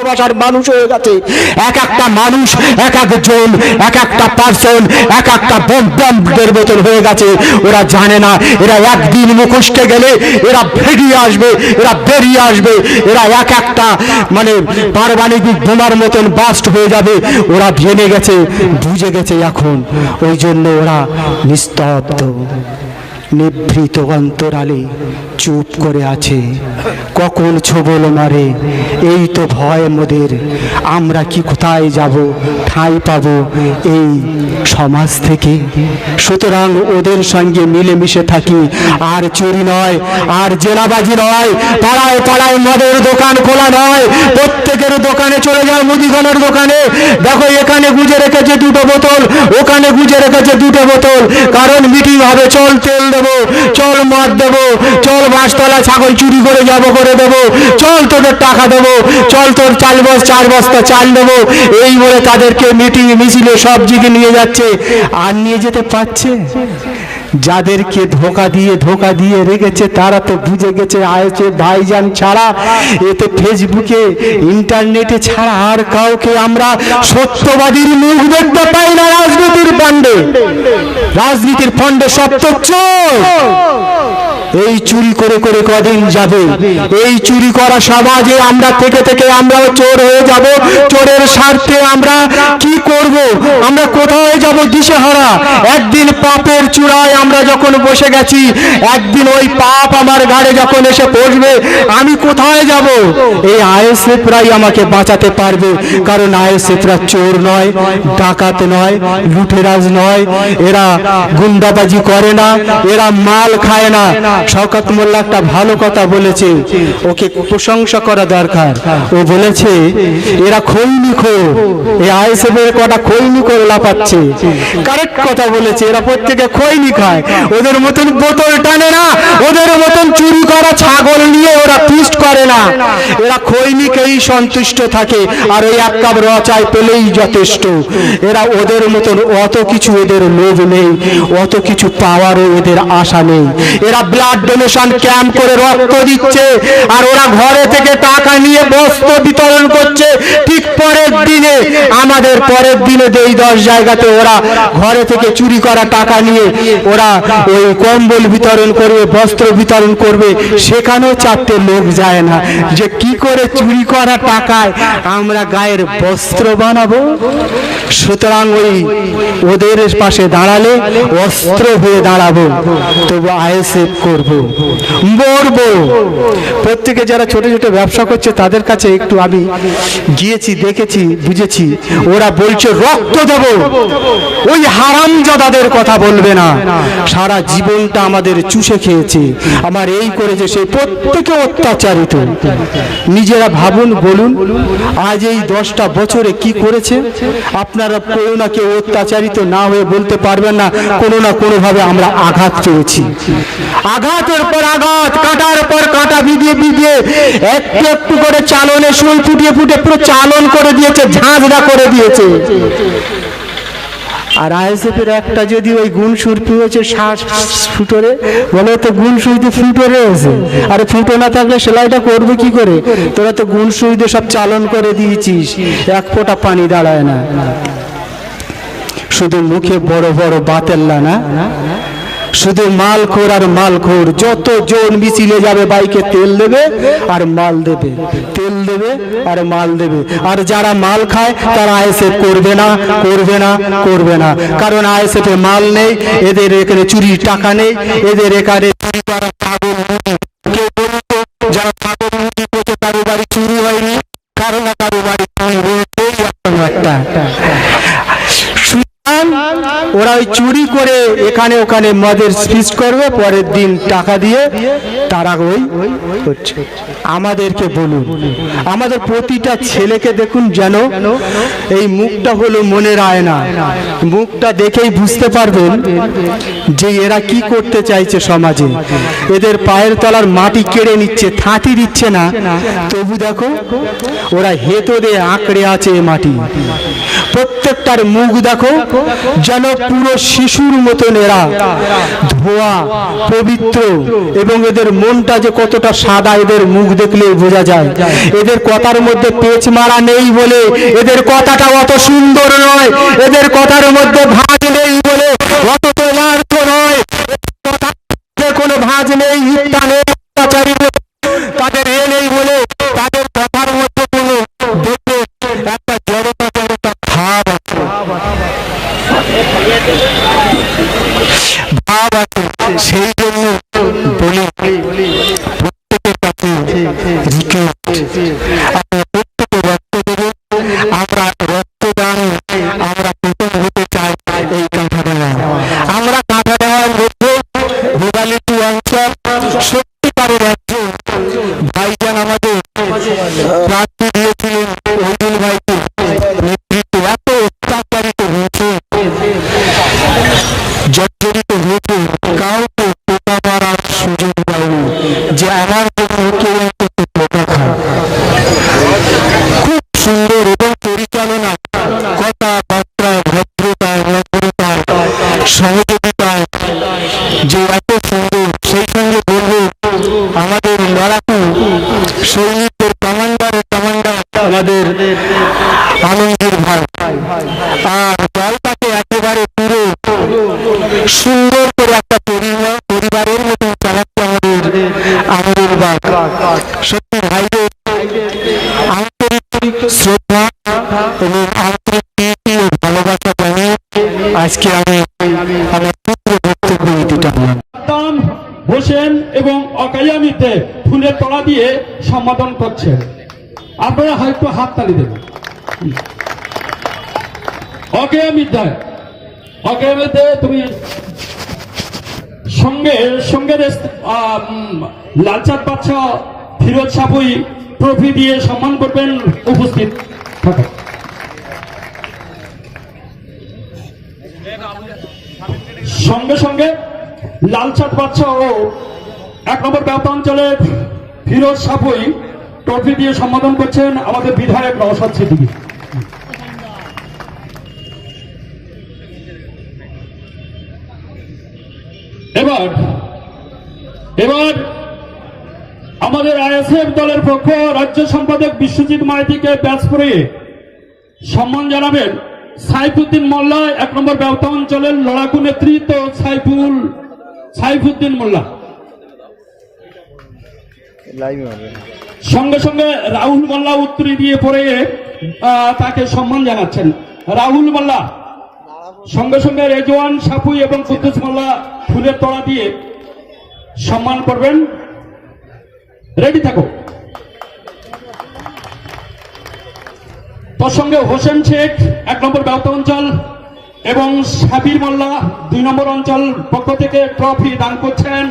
ভালোবাসার মানুষ হয়ে গেছে। এক একটা মানুষ, এক একজন এক একটা পার্সন এক একটা বম্বের মতন হয়ে গেছে। ওরা জানে না, এরা একদিন মুখোশকে গেলে এরা বেরিয়ে আসবে, এরা বেরিয়ে আসবে, এরা এক একটা মানে পারমাণবিক বোমার মতন বাস্ট হয়ে যাবে। ওরা ভেঙে গেছে, বুঝে গেছে এখন। ওই জন্য ওরা নিস্তব্ধ। নিভৃত অন্তরালে চুপ করে আছে। কখন ছবল মারে? এই তো ভয় মোদের। আমরা কি কোথায় যাব? ঠাঁই পাব এই সমাজ থেকে। সুতরাং ওদের সঙ্গে মিলেমিশে থাকি। আর চুরি নয়, আর জেলাবাজি নয়। পাড়ায় পাড়ায় মদের দোকান খোলা নয়। প্রত্যেকের দোকানে চলে যায় মুদিখানার দোকানে। দেখো, এখানে গুজে রেখেছে দুটো বোতল, ওখানে গুজে রেখেছে দুটো বোতল। কারণ মিটিং হবে, চল তেল দেবো। চল মদ দেবো। চল বাঁশতলা ছাগল চুরি করে জব করে দেবো। চল তোদের টাকা দেবো। চল তোর চাল বস চার বস্তা চাল দেবো। এই বলে তাদেরকে মিটিং, মিছিলে সব জিগে নিয়ে যাচ্ছে। আর নিয়ে যেতে পারছে? যাদেরকে ধোকা দিয়ে ধোকা দিয়ে রেখেছে, তারা তো বুঝে গেছে আয়েছে ভাইজান ছাড়া। এতে ফেসবুকে, ইন্টারনেটে ছাড়া আর কাউকে আমরা সত্যবাদীর মুখ দেখতে পাই না রাজনীতির ফান্ডে। রাজনীতির সত্য চোর। এই চুরি করে করে কদিন যাবে? এই চুরি করা সমাজে আমরা থেকে থেকে আমরাও চোর হয়ে যাব। চোরের স্বার্থে আমরা কি করব? আমরা কোথায় যাব দিশেহারা? একদিন পাপের চূড়ায় আমরা যখন বসে গেছি, একদিন ওই পাপ আমার ঘাড়ে যখন এসে পড়বে, আমি কোথায় যাব? এই আইএসএফরাই আমাকে বাঁচাতে পারবে, কারণ আইএসএফরা চোর নয়, ডাকাত নয়, লুটেরাজ নয়। এরা গুন্ডাবাজি করে না, এরা মাল খায় না। শওকত মোল্লা একটা ভালো কথা বলেছে। ওকে প্রশংসা করা দরকার। ও বলেছে, এরা খৈনি খো এই আইএসএফ এর কটা খৈনি করে লাপাচ্ছে কারেক্ট কথা বলেছে, এরা প্রত্যেকে খৈনি খায়। ওদের মতন বোতল টানে না, ওদের মতন চুরি করা ছাগল নিয়ে ওরা ফিস্ট করে না। এরা খৈনিকেই সন্তুষ্ট থাকে, আর ওই এক কাপ রচায় পেলেই যথেষ্ট। এরা ওদের মতন অত কিছু এদের লোভ নেই, অত কিছু পাওয়ারও এদের আশা নেই। এরা ব্লাড ডোনেশন ক্যাম্প করে রক্ত দিচ্ছে আর ওরা ঘরে থেকে টাকা নিয়ে বস্ত্র বিতরণ করছে। ঠিক পরের দিনে, আমাদের পরের দিনে এই দশ জায়গাতে ওরা ঘরে থেকে চুরি করা টাকা নিয়ে ওরা ওই কম্বল বিতরণ করবে, বস্ত্র বিতরণ করবে, সেখানেও চারটে লোক যায় না। যে কি করে চুরি করা টাকায় আমরা গায়ের বস্ত্র বানাবো? সুতরাং ওই ওদের পাশে দাঁড়ালে অস্ত্র হয়ে দাঁড়াবো। তবু আইএসএফ করব মরবো। প্রত্যেকে যারা ছোট ছোট ব্যবসা করছে, তাদের কাছে একটু আমি গিয়েছি, দেখেছি, বুঝেছি। ওরা বলছে, রক্ত দেব। ওই হারামজাদাদের কথা বলবে না। সারা জীবনটা আমাদের চুষে খেয়েছে। আমার এই করেছে সেই প্রত্যেকে অত্যাচারিত। নিজেরা ভাবুন, বলুন, আজ এই দশটা বছরে কি করেছে? আপনারা কোনো না কেউ অত্যাচারিত না হয়ে বলতে পারবেন না, কোনো না কোনোভাবে আমরা আঘাত পেয়েছি। আঘাতের পর আঘাত, কাটার পর কাটা বিদিয়ে বিদিয়ে একটু একটু করে চালনে সুই ফুটিয়ে ফুটে পুরো চালন করে দিয়েছে, ঝাঁঝরা করে দিয়েছে। আর আইএসএফের একটা যদি ওই গুণ সুরপি হয়েছে শ্বাস ফুটোরে, বলে তো গুণ সুইতে ফুটোরে আছে আরে ফুটো না থাকলে সেলাইটা করবে কি করে? তোরা তো গুণ সুইতে সব চালন করে দিয়েছিস, এক ফোঁটা পানি দাঁড়ায় না। শুধু মুখে বড় বড় বাতেল্লা না শুধু মাল খোর আর মাল খোর যত জন মিছিলে যাবে বাইকে তেল দেবে আর মাল দেবে, তেল দেবে আর মাল দেবে। আর যারা মাল খায়, তারা আইএসএফ করবে না করবে না করবে না। কারণ আইএসএফ মাল নেই, এদের এখানে চুরির টাকা নেই, এদের এখানে চুরি করা ওরা ওই চুরি করে এখানে ওখানে মদের স্পিচ করবে, পরের দিন টাকা দিয়ে তারা ওই করছে আমাদেরকে বলুন, আমাদের প্রতিটা ছেলেকে দেখুন যেন এই মুখটা হলো মনের আয়না। মুখটা দেখেই বুঝতে পারবেন যে এরা কি করতে চাইছে সমাজে। এদের পায়ের তলার মাটি কেড়ে নিচ্ছে, থাঁতি দিচ্ছে না। তবু দেখো, ওরা হেতো দিয়ে আঁকড়ে আছে মাটি। প্রত্যেকটার মুখ দেখো, যেন পুরো শিশুর মতন এরা ধোয়া, পবিত্র এবং এদের মনটা যে কতটা সাদা, এদের মুখ দেখলে বোঝা যায়। এদের কথার মধ্যে পেচ মারা নেই বলে, এদের কথাটা অত সুন্দর নয়, এদের কথার মধ্যে ভাগ নেই আছে সেই জন্য বলি প্রত্যেকের কাছে রিকোয়েস্ট আমাদের আনন্দের ভাই। আর দলটাকে একেবারে পুরো সুন্দর করে একটা পরিবার পরিবারের মতন চালাচ্ছে আমাদের আমাদের বাপ সত্যি আন্তরিক শ্রদ্ধা এবং আন্তরিক প্রীতি ও ভালোবাসা জানিয়ে আজকে আমি আমার পুত্র হোসেন এবং অকায়ামিতে ফুলের তলা দিয়ে সম্বোধন করছেন। আপনারা হয়তো হাত তালি দেবেন অকায়ামিতে অকায়ামিতে তুমি সঙ্গে সঙ্গে লালচাঁদ বাচ্চা ফিরোজ সাপুই ট্রফি দিয়ে সম্মান করবেন উপস্থিত। সঙ্গে সঙ্গে লালচাঁদ বাচ্চা ও এক নম্বর ব্যবতা অঞ্চলের ফিরোজ সাপুই ট্রফি দিয়ে সম্বোধন করছেন আমাদের বিধায়ক নওশাদ সিদ্দিকী। এবার এবার আমাদের আইএসএফ দলের পক্ষ রাজ্য সম্পাদক বিশ্বজিৎ মাইতিকে ব্যাস করে সম্মান জানাবেন সাইফুদ্দিন মোল্লা। এক নম্বর ব্যবতা অঞ্চলের লড়াকু নেতৃত্ব সাইফুল, সাইফুদ্দিন মোল্লা। সঙ্গে সঙ্গে রাহুল মোল্লা উত্তরি দিয়ে আহ, তাকে সম্মান জানাচ্ছেন। রাহুল মোল্লা সঙ্গে সঙ্গে রেজওয়ান সাপুই এবং কুদ্দুস মোল্লা ফুলের তলা দিয়ে সম্মান করবেন। রেডি থাকো। তোর সঙ্গে হোসেন শেখ এক নম্বর ব্যবতা অঞ্চল এবং সাবির মোল্লা দুই নম্বর অঞ্চল পক্ষ থেকে ট্রফি দান করছেন।